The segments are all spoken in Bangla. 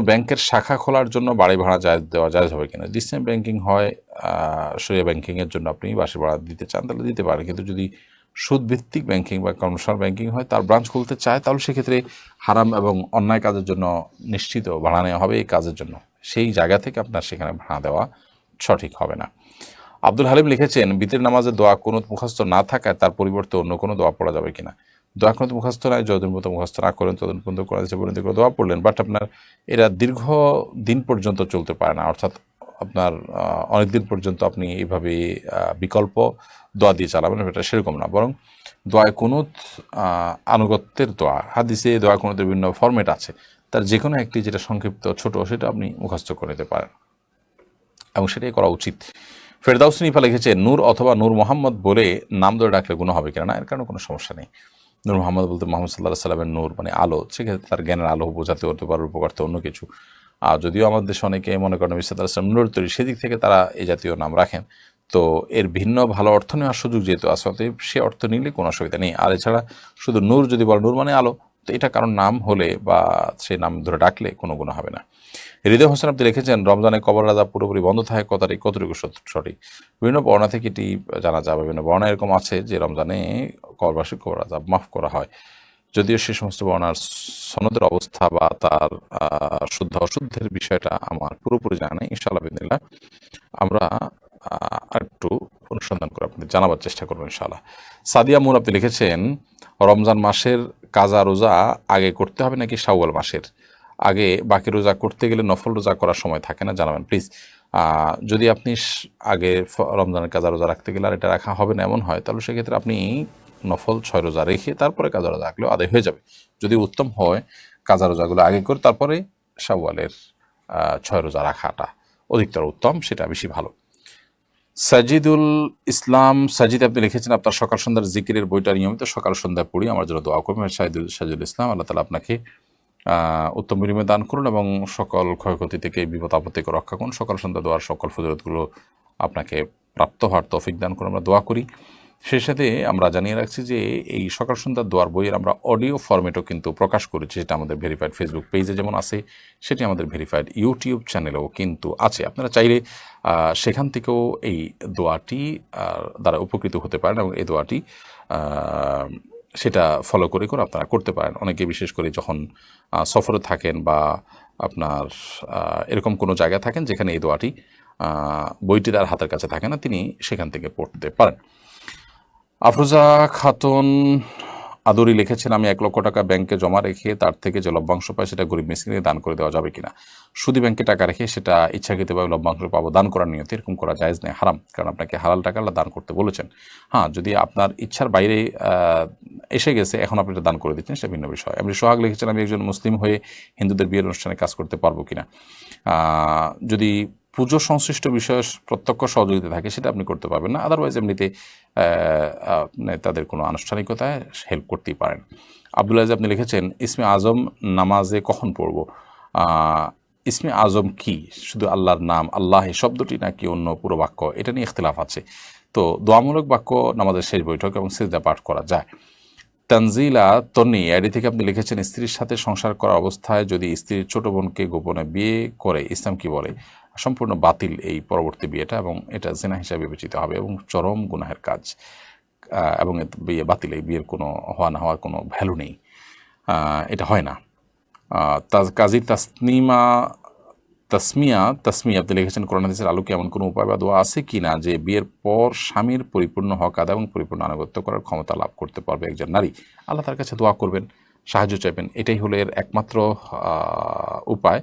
কোনো ব্যাংকের শাখা খোলার জন্য বাড়ি ভাড়া যায় দেওয়া যায় হবে কিনা? ডিসেম ব্যাংকিং হয় সরিয়া ব্যাংকিংয়ের জন্য আপনি বাসি ভাড়া দিতে চান তাহলে দিতে পারেন। কিন্তু যদি সুদ ভিত্তিক ব্যাংকিং বা কমার্শিয়াল ব্যাংকিং হয়, তার ব্রাঞ্চ খুলতে চায়, তাহলে সেক্ষেত্রে হারাম এবং অন্যায় কাজের জন্য নিশ্চিত ভাড়া নেওয়া হবে এই কাজের জন্য। সেই জায়গা থেকে আপনার সেখানে ভাড়া দেওয়া সঠিক হবে না। আব্দুল হালিম লিখেছেন, বিতের নামাজের দোয়া কোনো মুখস্থ না থাকায় তার পরিবর্তে অন্য কোনো দোয়া পড়া যাবে কিনা? দোয়া মুখস্থ নয় যতদিন পর্যন্ত মুখস্থ না করেন, ততদিন পর্যন্ত করা যাচ্ছে পর্যন্ত করে দোয়া পড়লেন। বাট আপনার, এরা দীর্ঘ দিন পর্যন্ত চলতে পারে না। অর্থাৎ আপনার অনেক দিন পর্যন্ত আপনি এইভাবে বিকল্প দোয়া দিয়ে চালাবেন এটা সেরকম না। বরং দোয়ায় কুনুত আনুগত্যের দোয়া, হাদিসে দোয়া কুনুতের বিভিন্ন ফর্মেট আছে। তার যে কোনো একটি যেটা সংক্ষিপ্ত ছোট, সেটা আপনি মুখস্থ করে নিতে পারেন। এবং সেটাই করা উচিত। ফেরদাউস নিফা লিখেছে, নূর অথবা নূর মোহাম্মদ বলে নাম ধরে ডাকলে গুণ হবে কিনা না? এর কারণে কোনো সমস্যা নেই। নূর মোহাম্মদ বলতে মোহাম্মদ সাল্লাহ সাল্লামের নূর মানে আলো। সেক্ষেত্রে তার জ্ঞানের আলো বোঝাতে, হতে পারে উপকারতে অন্য কিছু। আর যদিও আমাদের দেশে অনেকে মনে করেন বিশ্বতাল ইসলাম নূর তৈরি, সেদিক থেকে তারা এই জাতীয় নাম রাখেন। তো এর ভিন্ন ভালো অর্থ নেওয়ার সুযোগ যেহেতু আছে, অতএব সে অর্থ নিলে কোনো অসুবিধা নেই। আর এছাড়া শুধু নূর যদি বলে, নূর মানে আলো, তো এটা কারণ নাম হলে বা সেই নাম ধরে ডাকলে কোনো গুণ হবে না। হৃদয় হোসেন আপনি লিখেছেন, রমজানে কবর রাজা পুরোপুরি বন্ধ থাকে কথাটি কতটুকু সঠিক? বিভিন্ন বর্ণা থেকে এটি জানা যায় বিভিন্ন বর্ণা এরকম আছে যে রমজানে কবরবাসী কবর রাজা মাফ করা হয়। যদিও সে সমস্ত বর্ণার সনদের অবস্থা বা তার শুদ্ধ অশুদ্ধের বিষয়টা আমার পুরোপুরি জানা নেই। ইনশাআল্লাহ বিদিল্লা আমরা একটু অনুসন্ধান করে আপনাদের জানাবার চেষ্টা করব ইনশাআল্লাহ। সাদিয়া মুর আপনি লিখেছেন, রমজান মাসের কাজা রোজা আগে করতে হবে নাকি শাওয়াল মাসের? আগে বাকি রোজা করতে গেলে নফল রোজা করার সময় থাকে না, জানাবেন। প্লিজ যদি আপনি আগে রমজানের কাজা রোজা রাখতে গেলে আর এটা রাখা হবে না, এমন হয়, তাহলে সেক্ষেত্রে আপনি নফল ছয় রোজা রেখে তারপরে কাজা রোজা রাখলেও আদায় হয়ে যাবে। যদি উত্তম হয়, কাজা রোজাগুলো আগে করে তারপরে শাওয়ালের ছয় রোজা রাখাটা অধিকতর উত্তম, সেটা বেশি ভালো। সাজিদুল ইসলাম, সাজিদ আপনি লিখেছেন, আপনার সকাল সন্ধ্যার জিকিরের বইটা নিয়মিত সকাল সন্ধ্যা পড়ি, আমার জন্য দোয়া করবেন। সাজিদুল সাজিদুল ইসলাম, আল্লাহ তালা আপনাকে উত্তম বিনিময় দান করুন এবং সকল ক্ষয়ক্ষতি থেকে বিপদ আপত্তিকে রক্ষা করুন। সকাল সন্ধ্যা দোয়ার সকল ফজরতগুলো আপনাকে প্রাপ্ত হওয়ার তৌফিক দান করুন। আমরা দোয়া করি। সেই সাথে আমরা জানিয়ে রাখছি যে এই সকাল সন্ধ্যার দোয়ার বইয়ের আমরা অডিও ফরম্যাটও কিন্তু প্রকাশ করেছি যেটা আমাদের ভেরিফাইড ফেসবুক পেজে যেমন আছে, সেটি আমাদের ভেরিফাইড ইউটিউব চ্যানেলেও কিন্তু আছে। আপনারা চাইলে সেখান থেকেও এই দোয়াটি দ্বারা উপকৃত হতে পারেন এবং এই দোয়াটি সেটা ফলো করে করে আপনারা করতে পারেন। অনেকে বিশেষ করে যখন সফরে থাকেন বা আপনার এরকম কোনো জায়গায় থাকেন যেখানে এই দোয়াটি বইটি তার হাতের কাছে থাকে না, তিনি সেখান থেকে পড়তে পারেন। আফরোজা খাতুন আদরি লিখেছেন, আমি এক লক্ষ টাকা ব্যাংকে জমা রেখে তার থেকে যে লভ্যাংশ পাই সেটা গরিব মিসকিনকে দান করে দেওয়া যাবে কিনা? শুধু ব্যাংকে টাকা রেখে সেটা ইচ্ছাকৃতভাবে লভ্যাংশ পাবো, দান করার নিয়তে এরকম করা যায় নেই হারাম। কারণ আপনাকে হালাল টাকা দান করতে বলেছেন। হ্যাঁ যদি আপনার ইচ্ছার বাইরে এসে গেছে, এখন আপনি এটা দান করে দিচ্ছেন, সেটা ভিন্ন বিষয়। আমি সোহাগ লিখেছেন, আমি একজন মুসলিম হয়ে হিন্দুদের বিয়ের অনুষ্ঠানে কাজ করতে পারব কিনা? যদি পুজো সংশ্লিষ্ট বিষয়ে প্রত্যক্ষ সহযোগিতা থাকে, সেটা আপনি করতে পারবেন না। আদারওয়াইজ এমনিতে তাদের কোনো আনুষ্ঠানিকতায় হেল্প করতেই পারেন। আবদুল্লাহ আপনি লিখেছেন, ইসমে আজম নামাজে কখন পড়ব? ইসমে আজম কি? শুধু আল্লাহর নাম, আল্লাহ শব্দটি নাকি অন্য পুরো বাক্য? এটা নিয়ে ইখতলাফ আছে। তো দোয়ামূলক বাক্য নামাজের শেষ বৈঠক এবং সেজদা পাঠ করা যায়। তানজিলা তন্নি, আইডি থেকে আপনি লিখেছেন, স্ত্রীর সাথে সংসার করা অবস্থায় যদি স্ত্রীর ছোট বোনকে গোপনে বিয়ে করে, ইসলাম কি বলে? সম্পূর্ণ বাতিল এই পরবর্তী বিয়েটা এবং এটা জেনা হিসাবে বিবেচিত হবে এবং চরম গুনাহের কাজ এবং বিয়ে বাতিল, এই বিয়ের কোনো হওয়া না হওয়ার কোনো ভ্যালু নেই। এটা হয় না। কাজী তাসনিমা, তাসমিয়া তাসমিয়া, আপনি লিখেছেন করোনাদিসের আলোকে এমন কোনো উপায় বা দোয়া আছে কি না যে বিয়ের পর স্বামীর পরিপূর্ণ হক আদা এবং পরিপূর্ণ আনুগত্য করার ক্ষমতা লাভ করতে পারবে একজন নারী? আল্লাহ তার কাছে দোয়া করবেন। সাহায্য চাইবেন। এটাই হলো এর একমাত্র উপায়,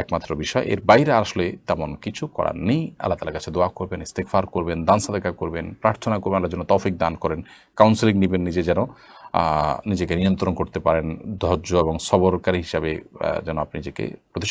একমাত্র বিষয়। এর বাইরে আসলে তেমন কিছু করার নেই। আল্লাহ তালার কাছে দোয়া করবেন ইস্তেকফার করবেন, দান সাদেকা করবেন, প্রার্থনা করবেন, আল্লাহ জন্য তফিক দান করেন। কাউন্সেলিং নেবেন নিজে যেন নিজেকে নিয়ন্ত্রণ করতে পারেন। ধৈর্য এবং সবরকারী হিসাবে যেন আপনি নিজেকে প্রতিষ্ঠিত